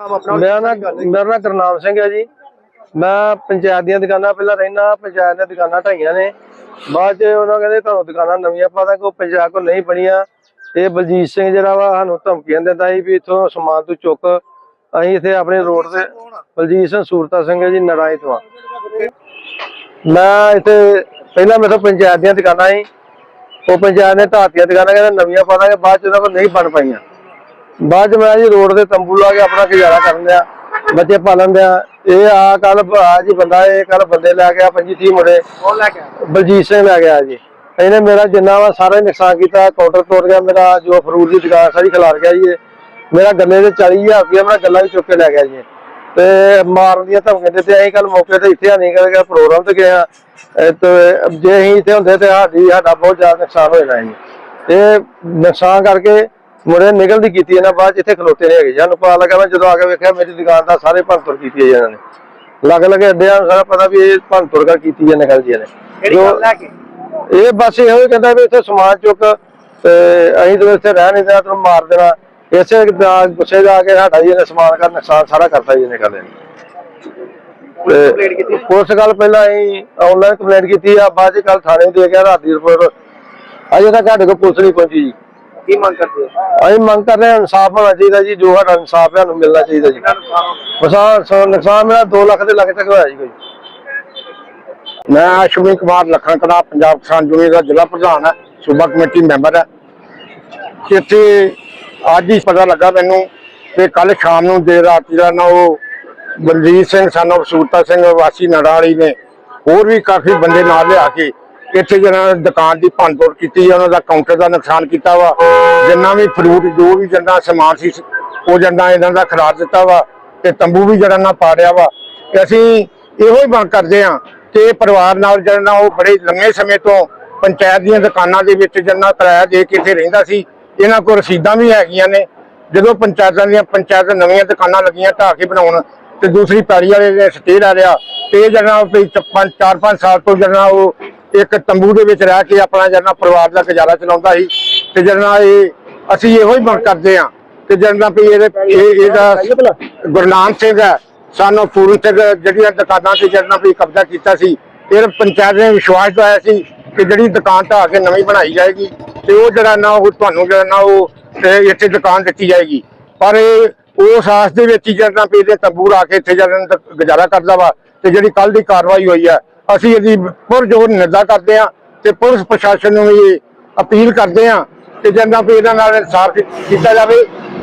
ਮੇਰਾ ਨਾਮ ਮੇਰਾ ਨਾਮ ਕਰਨਾਮ ਸਿੰਘ ਹੈ ਜੀ। ਮੈਂ ਪੰਚਾਇਤ ਦੀਆਂ ਦੁਕਾਨਾਂ ਪਹਿਲਾਂ ਰਹਿਣਾ ਪੰਚਾਇਤ ਦੀਆਂ ਦੁਕਾਨਾਂ ਢਾਈਆਂ ਨੇ। ਬਾਅਦ ਚ ਉਹਨਾਂ ਕਹਿੰਦੇ ਤੁਹਾਨੂੰ ਦੁਕਾਨਾਂ ਨਵੀਆਂ ਪਾ ਦਾਂਗੇ ਉਹ ਪੰਚਾਇਤ ਕੋਲ ਨਹੀਂ ਬਣੀਆਂ। ਇਹ ਬਲਜੀਤ ਸਿੰਘ ਜਿਹੜਾ ਵਾ ਸਾਨੂੰ ਧਮਕੀਆਂ ਦਿੰਦਾ ਸੀ ਵੀ ਇੱਥੋਂ ਸਮਾਨ ਤੂੰ ਚੁੱਕ। ਅਸੀਂ ਇੱਥੇ ਆਪਣੇ ਰੋਡ ਤੇ ਬਲਜੀਤ ਸਿੰਘ ਸੂਰਤਾ ਸਿੰਘ ਜੀ ਨਰਾਏ ਤੋਂ। ਮੈਂ ਇੱਥੇ ਪਹਿਲਾਂ ਮੇਰੇ ਤੋਂ ਪੰਚਾਇਤ ਦੀਆਂ ਦੁਕਾਨਾਂ ਸੀ। ਉਹ ਪੰਚਾਇਤ ਨੇ ਢਾਤੀਆਂ ਦੁਕਾਨਾਂ ਕਹਿੰਦੇ ਨਵੀਆਂ ਪਾ ਦਾਂਗੇ ਬਾਅਦ ਚ ਉਹਨਾਂ ਕੋਲ ਨਹੀਂ ਬਣ ਪਾਈਆਂ। ਬਾਅਦ ਚ ਮੈਂ ਜੀ ਰੋਡ ਤੇ ਤੰਬੂ ਲਾ ਕੇ ਆਪਣਾ ਗੁਜ਼ਾਰਾ ਕਰਨ ਦਿਆ ਬੱਚੇ ਪਾਲਣ ਦਿਆ। ਇਹ ਆ ਕੱਲ ਆ ਜੀ ਬੰਦਾ ਇਹ ਕੱਲ ਬੰਦੇ ਲੈ ਗਿਆ 25 30 ਮੁੰਡੇ। ਕੌਣ ਲੈ? ਬਲਜੀਤ ਸਿੰਘ ਲੈ ਗਿਆ ਜੀ। ਇਹਨੇ ਮੇਰਾ ਜਿੰਨਾ ਵਾ ਸਾਰਾ ਨੁਕਸਾਨ ਕੀਤਾ ਕਾਊਂਟਰ ਤੋੜ ਗਿਆ ਮੇਰਾ ਜੋ ਫਰੂਟ ਦੀ ਦੁਕਾਨ ਸਾਰੀ ਖਿਲਾਰ ਗਿਆ ਜੀ। ਮੇਰਾ ਗੱਲੇ ਦੇ 40000 ਰੁਪਇਆ ਮੇਰਾ ਗੱਲਾ ਵੀ ਚੁੱਕ ਕੇ ਲੈ ਗਿਆ ਜੀ। ਤੇ ਮਾਰਨ ਦੀਆਂ ਧਮਕੀਆਂ ਦਿੱਤੇ ਅਸੀਂ ਕੱਲ ਮੌਕੇ ਤੇ ਇੱਥੇ ਨਹੀਂ ਕਰ ਗਿਆ ਪ੍ਰੋਗਰਾਮ ਤੇ ਗਏ ਆ ਤੇ ਜੇ ਅਸੀਂ ਇੱਥੇ ਹੁੰਦੇ ਤੇ ਸਾਡੀ ਸਾਡਾ ਬਹੁਤ ਜ਼ਿਆਦਾ ਨੁਕਸਾਨ ਹੋ ਜਾਣਾ ਜੀ। ਇਹ ਨੁਕਸਾਨ ਕਰਕੇ ਮੁੰਡੇ ਨੇ ਨਿਕਲਦੀ ਕੀਤੀ ਇਹਨਾਂ ਬਾਅਦ ਇੱਥੇ ਖਲੋਤੇ ਨਹੀਂ ਹੈਗੇ। ਸਾਨੂੰ ਪਤਾ ਲੱਗਾ ਮੈਂ ਜਦੋਂ ਆ ਕੇ ਵੇਖਿਆ ਮੇਰੀ ਦੁਕਾਨ ਦਾ ਸਾਰੇ ਭੰਨਤੋੜ ਕੀਤੀ ਹੈ ਇਹਨਾਂ ਨੇ। ਲੱਗ ਲੱਗੇ ਅੱਡਿਆਂ ਨੂੰ ਸਾਰਾ ਪਤਾ ਵੀ ਇਹ ਭੰਨਤੋੜ ਕਰ ਕੀਤੀ ਹੈ ਨਿਕਲ ਜੀ ਨੇ ਕੇ? ਇਹ ਬਸ ਇਹੋ ਹੀ ਕਹਿੰਦਾ ਵੀ ਇੱਥੇ ਸਮਾਨ ਚੁੱਕ ਤੇ ਅਸੀਂ ਤਾਂ ਇੱਥੇ ਰਹਿ ਨਹੀਂ ਦੇਣਾ ਤੈਨੂੰ ਮਾਰ ਦੇਣਾ। ਇਸੇ ਦਾ ਗੁੱਸੇ ਜਾ ਕੇ ਸਾਡਾ ਜੀ ਇਹਨੇ ਸਮਾਨ ਕਰ ਨੁਕਸਾਨ ਸਾਰਾ ਕਰਤਾ ਜੀ ਇਹਨੇ ਕੱਲੇ ਪੁਲਿਸ ਗੱਲ ਪਹਿਲਾਂ ਅਸੀਂ ਆਨਲਾਈਨ ਕੰਪਲੇਂਟ ਕੀਤੀ ਆ ਬਾਅਦ ਚ ਕੱਲ ਥਾਣੇ ਦੇ ਗਿਆ ਰਾਤ ਦੀ ਰਿਪੋਰਟ ਅਜੇ ਤੱਕ ਸਾਡੇ ਕੋਲ ਪੁਲਿਸ ਨਹੀਂ ਪਹੁੰਚੀ ਜੀ। ਕੀ ਮੰਗ ਕਰਦੇ ਹੋ? ਅਸੀਂ ਮੰਗ ਕਰ ਰਹੇ ਹਾਂ ਇਨਸਾਫ ਹੋਣਾ ਚਾਹੀਦਾ ਜੀ ਜੋ ਸਾਡਾ ਇਨਸਾਫ ਹੈ ਸਾਨੂੰ ਮਿਲਣਾ ਚਾਹੀਦਾ ਜੀ। ਨੁਕਸਾਨ ਸੋ ਨੁਕਸਾਨ ਮੇਰਾ 2 ਲੱਖ ਦੇ ਲੱਖ ਤੱਕ ਹੋਇਆ ਜੀ ਕੋਈ। ਮੈਂ ਅਸ਼ਵਨੀ ਕੁਮਾਰ ਲਖਨਕੜਾ ਪੰਜਾਬ ਕਿਸਾਨ ਯੂਨੀਅਨ ਦਾ ਜ਼ਿਲ੍ਹਾ ਪ੍ਰਧਾਨ ਹੈ ਸੂਬਾ ਕਮੇਟੀ ਮੈਂਬਰ ਹੈ। ਇੱਥੇ ਅੱਜ ਹੀ ਪਤਾ ਲੱਗਾ ਮੈਨੂੰ ਕਿ ਕੱਲ ਸ਼ਾਮ ਨੂੰ ਦੇਰ ਰਾਤ ਜਿਹੜਾ ਨਾ ਉਹ ਬਲਜੀਤ ਸਿੰਘ ਸਾਨੂੰ ਸੂਰਤਾ ਸਿੰਘ ਵਾਸੀ ਨੜਾਲੀ ਨੇ ਹੋਰ ਵੀ ਕਾਫੀ ਬੰਦੇ ਨਾਲ ਲਿਆ ਕੇ ਇੱਥੇ ਜਿਹੜਾ ਦੁਕਾਨ ਦੀ ਭੰਨਤੋੜ ਕੀਤੀ ਹੈ ਉਹਨਾਂ ਦਾ ਕਾਊਂਟਰ ਦਾ ਨੁਕਸਾਨ ਕੀਤਾ ਵਾ। ਜਿੰਨਾ ਵੀ ਫਰੂਟ ਜੋ ਵੀ ਜਿੰਨਾ ਸਮਾਨ ਸੀ, ਉਹ ਜਿੰਨਾ ਇਹਨਾਂ ਦਾ ਖਰਾਬ ਦਿੱਤਾ ਵਾ ਤੇ ਤੰਬੂ ਵੀ ਜਿਹੜਾ ਨਾ ਪਾੜਿਆ ਵਾ। ਤੇ ਅਸੀਂ ਇਹੋ ਹੀ ਮੰਗ ਕਰਦੇ ਹਾਂ ਕਿ ਪਰਿਵਾਰ ਨਾਲ ਜਿਹੜਾ ਉਹ ਬੜੇ ਲੰਮੇ ਸਮੇਂ ਤੋਂ ਪੰਚਾਇਤ ਦੀਆਂ ਦੁਕਾਨਾਂ ਦੇ ਵਿੱਚ ਜਿੰਨਾ ਕਿਰਾਇਆ ਦੇ ਕੇ ਇੱਥੇ ਰਹਿੰਦਾ ਸੀ, ਇਹਨਾਂ ਕੋਲ ਰਸੀਦਾਂ ਵੀ ਹੈਗੀਆਂ ਨੇ। ਜਦੋਂ ਪੰਚਾਇਤਾਂ ਦੀਆਂ ਪੰਚਾਇਤ ਨਵੀਆਂ ਦੁਕਾਨਾਂ ਲੱਗੀਆਂ ਢਾਹ ਕੇ ਬਣਾਉਣ ਤੇ ਦੂਸਰੀ ਪੈੜੀ ਵਾਲੇ ਦੇ ਸਟੇਜ ਆ ਰਿਹਾ, ਤੇ ਜਿਹੜਾ ਪੰਜ ਚਾਰ ਪੰਜ ਸਾਲ ਤੋਂ ਜਿਹੜਾ ਉਹ ਇੱਕ ਤੰਬੂ ਦੇ ਵਿੱਚ ਰਹਿ ਕੇ ਆਪਣਾ ਜਿਹੜਾ ਪਰਿਵਾਰ ਦਾ ਗੁਜ਼ਾਰਾ ਚਲਾਉਂਦਾ ਸੀ ਤੇ ਜਿਹੜਾ ਇਹ ਅਸੀਂ ਇਹੋ ਹੀ ਮੰਗ ਕਰਦੇ ਹਾਂ ਕਿ ਜਿਹੜਾ ਵੀ ਇਹਦੇ ਇਹ ਇਹਦਾ ਗੁਰਨਾਮ ਸਿੰਘ ਹੈ ਸਾਨੂੰ ਪੂਰਨ ਸਿੰਘ ਜਿਹੜੀਆਂ ਦੁਕਾਨਾਂ ਤੇ ਜਿਹੜਾ ਵੀ ਕਬਜ਼ਾ ਕੀਤਾ ਸੀ ਇਹ ਪੰਚਾਇਤ ਨੇ ਵਿਸ਼ਵਾਸ ਦਵਾਇਆ ਸੀ ਕਿ ਜਿਹੜੀ ਦੁਕਾਨ ਢਾਹ ਕੇ ਨਵੀਂ ਬਣਾਈ ਜਾਏਗੀ ਤੇ ਉਹ ਜਿਹੜਾ ਨਾ ਉਹ ਤੁਹਾਨੂੰ ਜਿਹੜਾ ਨਾ ਉਹ ਇੱਥੇ ਦੁਕਾਨ ਦਿੱਤੀ ਜਾਏਗੀ। ਪਰ ਇਹ ਉਸ ਆਸ ਦੇ ਵਿੱਚ ਹੀ ਜਿਹੜਾ ਇਹਦੇ ਤੰਬੂ ਲਾ ਕੇ ਇੱਥੇ ਜਿਹੜਾ ਗੁਜ਼ਾਰਾ ਕਰਦਾ ਵਾ ਤੇ ਜਿਹੜੀ ਕੱਲ ਦੀ ਕਾਰਵਾਈ ਹੋਈ ਹੈ ਅਸੀਂ ਇਹਦੀ ਪੁਰਜੋਰ ਨਿੰਦਾ ਕਰਦੇ ਹਾਂ ਤੇ ਪੁਲਿਸ ਪ੍ਰਸ਼ਾਸਨ ਨੂੰ ਵੀ ਅਪੀਲ ਕਰਦੇ ਹਾਂ ਕਿ ਜਿਹੜਾ ਵੀ ਇਹਨਾਂ ਨਾਲ ਇਨਸਾਫ ਕੀਤਾ ਜਾਵੇ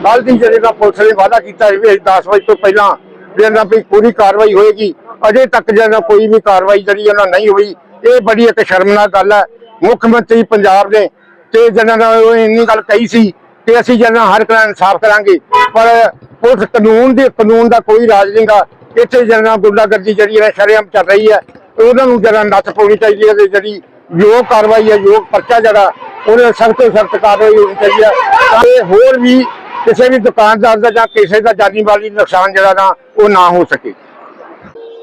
ਕੱਲ ਦੀ ਜਿਹੜੇ ਪੁਲਿਸ ਨੇ ਵਾਅਦਾ ਕੀਤਾ ਸੀ ਵੀ 10 ਵਜੇ ਤੋਂ ਪਹਿਲਾਂ ਜਿਹੜਾ ਵੀ ਪੂਰੀ ਕਾਰਵਾਈ ਹੋਏਗੀ, ਅਜੇ ਤੱਕ ਜਿਹੜਾ ਕੋਈ ਵੀ ਕਾਰਵਾਈ ਜਿਹੜੀ ਉਹਨਾਂ ਨਹੀਂ ਹੋਈ, ਇਹ ਬੜੀ ਇੱਕ ਸ਼ਰਮਨਾਕ ਗੱਲ ਹੈ। ਮੁੱਖ ਮੰਤਰੀ ਪੰਜਾਬ ਨੇ ਤੇ ਜਿਹਨਾਂ ਨਾਲ ਉਹ ਇੰਨੀ ਗੱਲ ਕਹੀ ਸੀ ਕਿ ਅਸੀਂ ਜਿਹੜਾ ਹਰ ਤਰ੍ਹਾਂ ਇਨਸਾਫ ਕਰਾਂਗੇ, ਪਰ ਪੁਲਿਸ ਕਾਨੂੰਨ ਦੇ, ਕਾਨੂੰਨ ਦਾ ਕੋਈ ਰਾਜ ਨਹੀਂਗਾ ਇੱਥੇ ਜਿਹੜਾ ਗੁੰਡਾਗਰਦੀ ਜਿਹੜੀ ਹੈ ਸ਼ਰੇਆਮ ਚੱਲ ਰਹੀ ਹੈ ਉਹਨਾਂ ਨੂੰ ਜ਼ਰਾ ਨੱਥ ਪਾਉਣੀ ਚਾਹੀਦੀ ਹੈ ਤੇ ਜਿਹੜੀ ਯੋਗ ਕਾਰਵਾਈ ਹੈ, ਯੋਗ ਪਰਚਾ ਜਿਹੜਾ ਉਹਨੇ ਸਖਤ ਤੋਂ ਸਖਤ ਕਾਰਵਾਈ ਹੋਣੀ ਚਾਹੀਦੀ ਹੈ। ਤਾਂ ਇਹ ਹੋਰ ਵੀ ਕਿਸੇ ਵੀ ਦੁਕਾਨਦਾਰ ਦਾ ਜਾਂ ਕਿਸੇ ਦਾ ਜਾਨੀ ਮਾਲੀ ਨੁਕਸਾਨ ਜਿਹੜਾ ਨਾ, ਉਹ ਨਾ ਹੋ ਸਕੇ।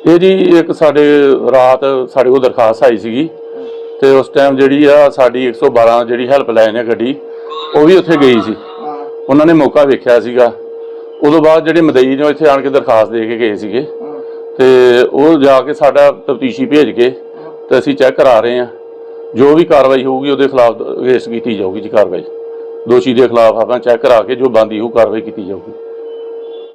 ਇਹ ਜੀ ਇੱਕ ਸਾਡੇ ਰਾਤ ਸਾਡੇ ਕੋਲ ਦਰਖਾਸਤ ਆਈ ਸੀਗੀ ਤੇ ਉਸ ਟਾਈਮ ਜਿਹੜੀ ਆ ਸਾਡੀ 112 ਜਿਹੜੀ ਹੈਲਪਲਾਈਨ ਹੈ ਗੱਡੀ, ਉਹ ਵੀ ਉੱਥੇ ਗਈ ਸੀ। ਉਹਨਾਂ ਨੇ ਮੌਕਾ ਵੇਖਿਆ ਸੀਗਾ। ਉਦੋਂ ਬਾਅਦ ਜਿਹੜੇ ਮਦਈ ਨੇ ਉਹ ਇੱਥੇ ਆਣ ਕੇ ਦਰਖਾਸਤ ਦੇ ਕੇ ਗਏ ਸੀਗੇ। ਤੇ ਉਹ ਜਾ ਕੇ ਸਾਡਾ ਤਫਤੀਸ਼ੀ ਭੇਜ ਕੇ ਤੇ ਅਸੀਂ ਚੈੱਕ ਕਰਾ ਰਹੇ ਹਾਂ। ਜੋ ਵੀ ਕਾਰਵਾਈ ਹੋਊਗੀ ਉਹਦੇ ਖਿਲਾਫ ਅਗੇਂਸਟ ਕੀਤੀ ਜਾਊਗੀ ਜੀ ਕਾਰਵਾਈ। ਦੋਸ਼ੀ ਦੇ ਖਿਲਾਫ ਆਪਾਂ ਚੈੱਕ ਕਰਾ ਕੇ ਜੋ ਬੰਦੀ ਹੋਊ ਕਾਰਵਾਈ ਕੀਤੀ ਜਾਊਗੀ।